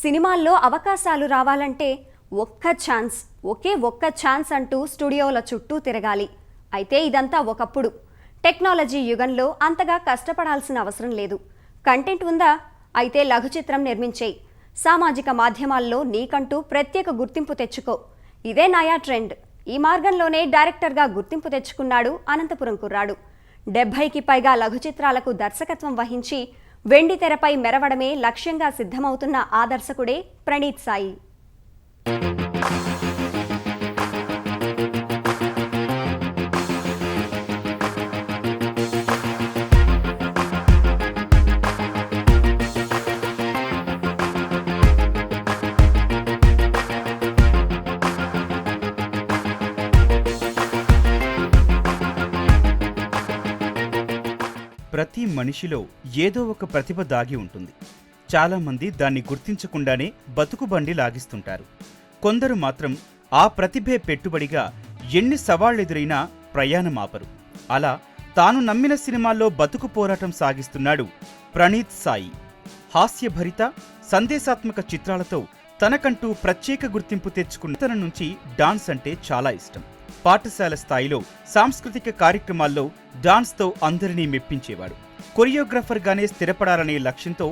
సినిమాల్లో అవకాశాలు రావాలంటే ఒక్క ఛాన్స్ ఒకే ఒక్క ఛాన్స్ అంటూ స్టూడియోల చుట్టూ తిరగాలి. అయితే ఇదంతా ఒకప్పుడు. టెక్నాలజీ యుగంలో అంతగా కష్టపడాల్సిన అవసరం లేదు. కంటెంట్ ఉందా? అయితే లఘు చిత్రం నిర్మించేయి. సామాజిక మాధ్యమాల్లో నీకంటూ ప్రత్యేక గుర్తింపు తెచ్చుకో. ఇదే నయా ట్రెండ్. ఈ మార్గంలోనే డైరెక్టర్గా గుర్తింపు తెచ్చుకున్నాడు అనంతపురం కుర్రాడు. డెబ్బైకి పైగా లఘు చిత్రాలకు దర్శకత్వం వహించి వెండి తెరపై మెరవడమే లక్ష్యంగా సిద్ధమవుతున్న ఆ దర్శకుడే ప్రణీత్ సాయి. ప్రతి మనిషిలో ఏదో ఒక ప్రతిభ దాగి ఉంటుంది. చాలామంది దాన్ని గుర్తించకుండానే బతుకుబండి లాగిస్తుంటారు. కొందరు మాత్రం ఆ ప్రతిభే పెట్టుబడిగా ఎన్ని సవాళ్ళెదురైనా ప్రయాణం ఆపరు అలా తాను నమ్మిన సినిమాల్లో బతుకు పోరాటం సాగిస్తున్నాడు ప్రణీత్ సాయి. హాస్యభరిత సందేశాత్మక చిత్రాలతో తనకంటూ ప్రత్యేక గుర్తింపు తెచ్చుకున్న తన నుంచి డాన్స్ అంటే చాలా ఇష్టం. పాఠశాల స్థాయిలో సాంస్కృతిక కార్యక్రమాల్లో డాన్స్తో అందరినీ మెప్పించేవాడు కొరియోగ్రాఫర్గానే స్థిరపడాలనే లక్ష్యంతో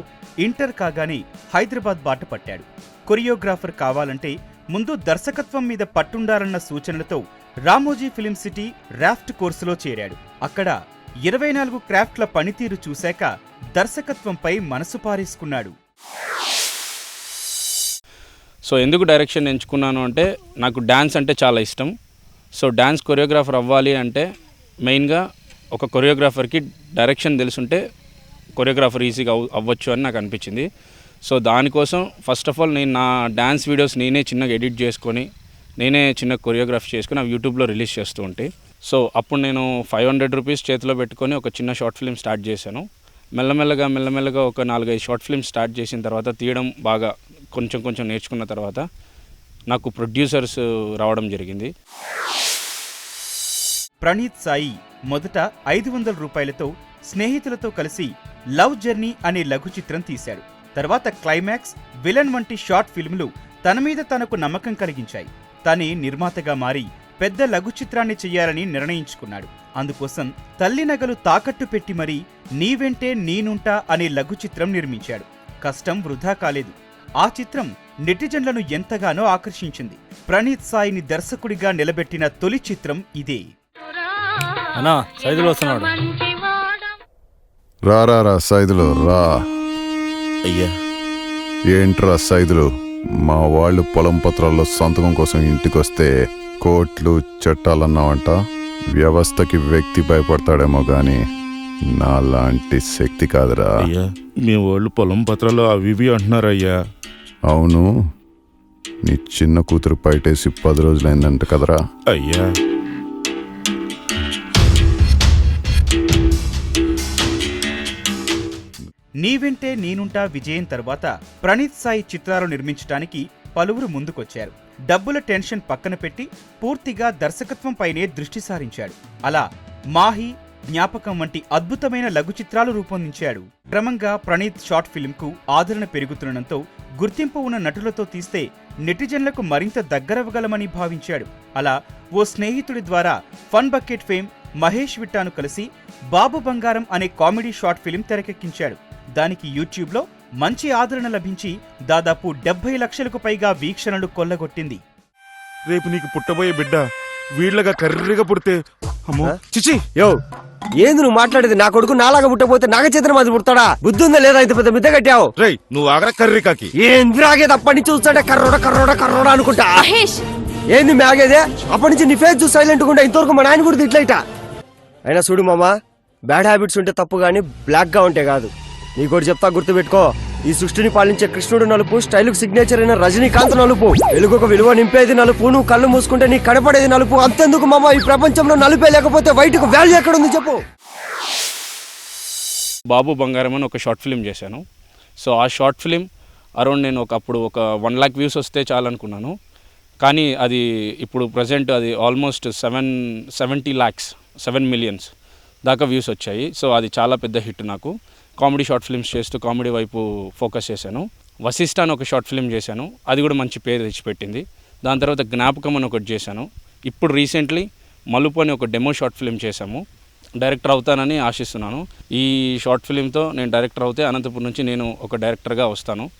ఇంటర్ కాగానే హైదరాబాద్ బాట పట్టాడు. కొరియోగ్రాఫర్ కావాలంటే ముందు దర్శకత్వం మీద పట్టుండాలన్న సూచనలతో రామోజీ ఫిలిం సిటీ రాఫ్ట్ కోర్సులో చేరాడు. అక్కడ ఇరవై నాలుగు క్రాఫ్ట్ల పనితీరు చూశాక దర్శకత్వంపై మనసు పారేసుకున్నాడు. సో ఎందుకు డైరెక్షన్ ఎంచుకున్నాను అంటే నాకు డ్యాన్స్ అంటే చాలా ఇష్టం. సో డ్యాన్స్ కొరియోగ్రాఫర్ అవ్వాలి అంటే మెయిన్గా ఒక కొరియోగ్రాఫర్కి డైరెక్షన్ తెలుసుంటే కొరియోగ్రాఫర్ ఈజీగా అవ్ అవ్వచ్చు అని నాకు అనిపించింది. సో దానికోసం ఫస్ట్ ఆఫ్ ఆల్ నేను నా డ్యాన్స్ వీడియోస్ నేనే చిన్నగా ఎడిట్ చేసుకొని నేనే చిన్న కొరియోగ్రాఫ్ చేసుకుని అవి యూట్యూబ్లో రిలీజ్ చేస్తూ ఉంటే. సో అప్పుడు నేను ఫైవ్ హండ్రెడ్ రూపీస్ చేతిలో పెట్టుకొని ఒక చిన్న షార్ట్ ఫిల్మ్ స్టార్ట్ చేశాను. మెల్లమెల్లగా మెల్లమెల్లగా ఒక నాలుగైదు షార్ట్ ఫిల్మ్ స్టార్ట్ చేసిన తర్వాత తీయడం బాగా కొంచెం కొంచెం నేర్చుకున్న తర్వాత నాకు ప్రొడ్యూసర్స్ రావడం జరిగింది. ప్రణీత్ సాయి మొదట ఐదు వందల రూపాయలతో స్నేహితులతో కలిసి లవ్ జర్నీ అనే లఘు చిత్రం తీశాడు. తర్వాత క్లైమాక్స్ విలన్ వంటి షార్ట్ ఫిల్మ్లు తన మీద తనకు నమ్మకం కలిగించాయి. తనే నిర్మాతగా మారి పెద్ద లఘు చిత్రాన్ని చెయ్యాలని నిర్ణయించుకున్నాడు. అందుకోసం తల్లి నగలు తాకట్టు పెట్టి మరీ నీవెంటే నేనుంటా అనే లఘు చిత్రం నిర్మించాడు. కష్టం వృధా కాలేదు. ఆ చిత్రం నెటిజన్లను ఎంతగానో ఆకర్షించింది. ప్రణీత్ సాయిని దర్శకుడిగా నిలబెట్టిన తొలి చిత్రం ఇదే. అన్నా సైదులు వస్తున్నాడు. రా రా రా సైదులు రా. అయ్యా. ఏంట్రా సైదులు? మా వాళ్ళు పొలం పత్రాల్లో సంతకం కోసం ఇంటికొస్తే కోట్లు చట్టాలన్నావంట. వ్యవస్థకి వ్యక్తి భయపడతాడేమో గాని నాలాంటి శక్తి కాదురా. అయ్యా మీ వాళ్ళు పొలం పత్రాలు అవి ఇవి అంటున్నారు అయ్యా అవును. నీ చిన్న కూతురు బయటేసి పది రోజులైందంట కదరా. అయ్యా. నీవెంటే నేనుంటా విజయం తర్వాత ప్రణీత్ సాయి చిత్రాలు నిర్మించడానికి పలువురు ముందుకొచ్చారు. డబ్బుల టెన్షన్ పక్కన పెట్టి పూర్తిగా దర్శకత్వంపైనే దృష్టి సారించాడు. అలా మాహి జ్ఞాపకం వంటి అద్భుతమైన లఘు చిత్రాలు రూపొందించాడు. క్రమంగా ప్రణీత్ షార్ట్ ఫిల్మ్కు ఆదరణ పెరుగుతుండటంతో గుర్తింపు ఉన్న నటులతో తీస్తే నెటిజన్లకు మరింత దగ్గరవ్వగలమని భావించాడు. అలా ఓ స్నేహితుడి ద్వారా ఫన్ బకెట్ ఫేమ్ మహేష్ విట్టాను కలిసి బాబు బంగారం అనే కామెడీ షార్ట్ ఫిల్మ్ తెరకెక్కించాడు. దానికి యూట్యూబ్లో మంచి ఆదరణ లభించి దాదాపు డెబ్బై లక్షలకు పైగా వీక్షణలు కొల్లగొట్టింది. రేపు నీకు పుట్టబోయే బిడ్డ వీళ్ళగా కర్రీగా పుడితే అమ్మో. చిచి యో. ఏంది నువ్వు మాట్లాడేది? నా కొడుకు నాలాగా పుట్టపోతే నాగ చేతన మాది పుడతాడా? బుద్ధి ఉందా లేదా? ఇంత పెద్ద మిద్ద కట్టావు. రేయ్ నువ్వు ఆగరా కర్రీ కాకి. ఏంది రాగేది? అప్పటి నుంచి చూస్తాడే కర్రోడ కర్రోడ కర్రోడ అనుకుంటా. ఏంది మ్యాగేదే అప్పటి నుంచి నీ ఫేస్ చూసి సైలెంట్ ఉంటే ఇంతవరకు మా నాయన కూడా ఇట్లయిట అయినా చూడు మామా బ్యాడ్ హ్యాబిట్స్ ఉంటే తప్పు గానీ బ్లాక్గా ఉంటే కాదు. నీకోటి చెప్తా గుర్తుపెట్టుకో. ఈ సృష్టిని పాలించే కృష్ణుడు నలుపు స్టైల్కు సిగ్నేచర్ అయిన రజనీకాంత్ నలుపు. వెలుగుకు విలువ నింపేది నలుపు నువ్వు కళ్ళు మూసుకుంటే నీ కనపడేది నలుపు. అంతెందుకు మామ ఈ ప్రపంచంలో నలుపే లేకపోతే వైట్కు వాల్యూ ఎక్కడుంది చెప్పు. బాబు బంగారం అని ఒక షార్ట్ ఫిలిం చేశాను. సో ఆ షార్ట్ ఫిలిం అరౌండ్ నేను ఒకప్పుడు ఒక వన్ ల్యాక్ వ్యూస్ వస్తే చాలనుకున్నాను. కానీ అది ఇప్పుడు ప్రజెంట్ అది almost seven seventy lakhs seven millions దాకా వ్యూస్ వచ్చాయి. సో అది చాలా పెద్ద హిట్ నాకు. కామెడీ షార్ట్ ఫిల్మ్స్ చేస్తూ కామెడీ వైపు ఫోకస్ చేశాను. వశిష్ఠ అని ఒక షార్ట్ ఫిల్మ్ చేశాను. అది కూడా మంచి పేరు తెచ్చిపెట్టింది. దాని తర్వాత జ్ఞాపకం అని ఒకటి చేశాను. ఇప్పుడు రీసెంట్లీ మలుపు అని ఒక డెమో షార్ట్ ఫిల్మ్ చేశాము. డైరెక్టర్ అవుతానని ఆశిస్తున్నాను. ఈ షార్ట్ ఫిల్మ్తో నేను డైరెక్టర్ అవుతే అనంతపురం నుంచి నేను ఒక డైరెక్టర్గా వస్తాను.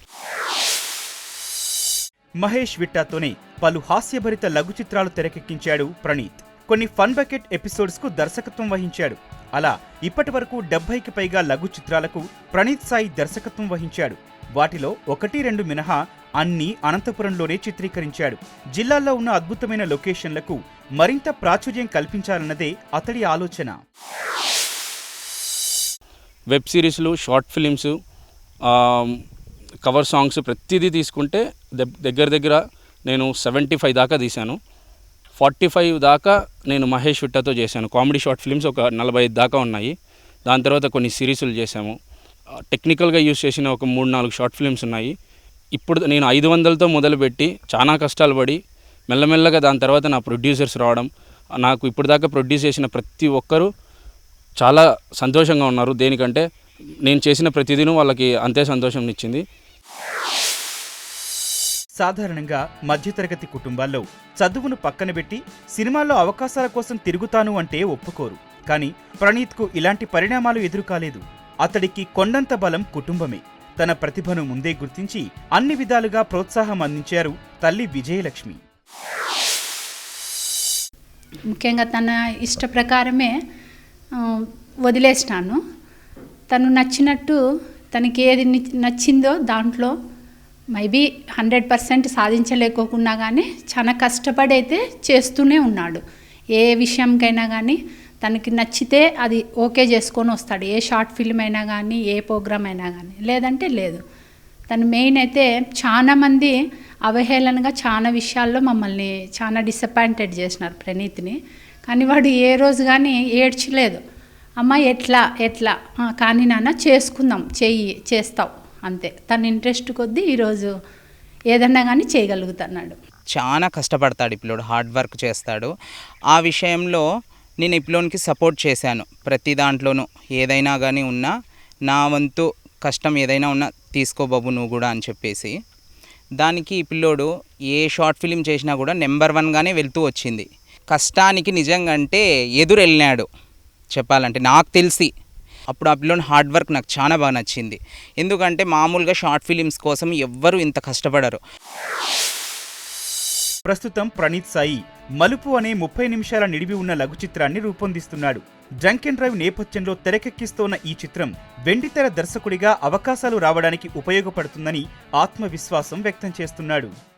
మహేష్ విట్టాతోనే పలు హాస్యభరిత లఘు చిత్రాలు తెరకెక్కించాడు ప్రణీత్. కొన్ని ఫన్ బకెట్ ఎపిసోడ్స్కు దర్శకత్వం వహించాడు. అలా ఇప్పటి వరకు డెబ్బైకి పైగా లఘు చిత్రాలకు ప్రణీత్ సాయి దర్శకత్వం వహించాడు. వాటిలో ఒకటి రెండు మినహా అన్ని అనంతపురంలోనే చిత్రీకరించాడు. జిల్లాల్లో ఉన్న అద్భుతమైన లొకేషన్లకు మరింత ప్రాచుర్యం కల్పించాలన్నదే అతడి ఆలోచన. వెబ్ సిరీస్లు షార్ట్ ఫిలిమ్స్ కవర్ సాంగ్స్ ప్రతిదీ తీసుకుంటే దగ్గర దగ్గర నేను సెవెంటీ ఫైవ్ దాకా తీశాను. ఫార్టీ ఫైవ్ దాకా నేను మహేష్ విట్టతో చేశాను. కామెడీ షార్ట్ ఫిల్మ్స్ ఒక నలభై ఐదు దాకా ఉన్నాయి. దాని తర్వాత కొన్ని సిరీస్లు చేశాము. టెక్నికల్గా యూస్ చేసిన ఒక మూడు నాలుగు షార్ట్ ఫిల్మ్స్ ఉన్నాయి. ఇప్పుడు నేను ఐదు వందలతో మొదలుపెట్టి చాలా కష్టాలు పడి మెల్లమెల్లగా దాని తర్వాత నా ప్రొడ్యూసర్స్ రావడం నాకు ఇప్పుడు దాకా ప్రొడ్యూస్ చేసిన ప్రతి ఒక్కరూ చాలా సంతోషంగా ఉన్నారు. దేనికంటే నేను చేసిన ప్రతిదినం వాళ్ళకి అంతే సంతోషం ఇచ్చింది. సాధారణంగా మధ్యతరగతి కుటుంబాల్లో చదువును పక్కన పెట్టి సినిమాల్లో అవకాశాల కోసం తిరుగుతాను అంటే ఒప్పుకోరు. కానీ ప్రణీత్కు ఇలాంటి పరిణామాలు ఎదురు కాలేదు అతడికి కొండంత బలం కుటుంబమే. తన ప్రతిభను ముందే గుర్తించి అన్ని విధాలుగా ప్రోత్సాహం అందించారు తల్లి విజయలక్ష్మి. ముఖ్యంగా తన ఇష్ట ప్రకారమే వదిలేస్తాను. వదిలేసినాను తను నచ్చినట్టు తనకి ఏది నచ్చిందో దాంట్లో మేబీ హండ్రెడ్ పర్సెంట్ సాధించలేకోకున్నా కానీ చాలా కష్టపడి అయితే చేస్తూనే ఉన్నాడు. ఏ విషయంకైనా కానీ తనకి నచ్చితే అది ఓకే చేసుకొని వస్తాడు. ఏ షార్ట్ ఫిల్మ్ అయినా కానీ ఏ ప్రోగ్రామ్ అయినా కానీ లేదంటే లేదు. తను మెయిన్ అయితే చాలామంది అవహేళనగా చాలా విషయాల్లో మమ్మల్ని చాలా డిసప్పాయింటెడ్ చేసినారు ప్రణీత్ని. కానీ వాడు ఏ రోజు కానీ ఏడ్చలేదు. అమ్మ ఎట్లా ఎట్లా? కానీ నాన్న చేసుకుందాం. చెయ్యి చేస్తావు. అంతే. తన ఇంట్రెస్ట్ కొద్దీ ఈరోజు ఏదన్నా కానీ చేయగలుగుతున్నాడు. చాలా కష్టపడతాడు ఇప్పుడు హార్డ్ వర్క్ చేస్తాడు. ఆ విషయంలో నేను ఇప్లోన్కి సపోర్ట్ చేశాను. ప్రతి దాంట్లోనూ ఏదైనా కానీ ఉన్నా నా వంతు కష్టం ఏదైనా ఉన్నా తీసుకో బాబు నువ్వు కూడా అని చెప్పేసి. దానికి ఈ పిల్లోడు ఏ షార్ట్ ఫిలిం చేసినా కూడా నెంబర్ వన్గానే వెళ్తూ వచ్చింది. కష్టానికి నిజంగా అంటే ఎదురు వెళ్ళినాడు చెప్పాలంటే నాకు తెలిసి అప్పుడు ఆ పిల్లోని హార్డ్ వర్క్ నాకు చాలా బాగా నచ్చింది. ఎందుకంటే మామూలుగా షార్ట్ ఫిలిమ్స్ కోసం ఎవ్వరూ ఇంత కష్టపడరు. ప్రస్తుతం ప్రణీత్ సాయి మలుపు అనే ముప్పై నిమిషాల నిడివి ఉన్న లఘు చిత్రాన్ని రూపొందిస్తున్నాడు. డ్రంక్ అండ్ డ్రైవ్ నేపథ్యంలో తెరకెక్కిస్తోన్న ఈ చిత్రం వెండితెర దర్శకుడిగా అవకాశాలు రావడానికి ఉపయోగపడుతుందని ఆత్మవిశ్వాసం వ్యక్తం చేస్తున్నాడు.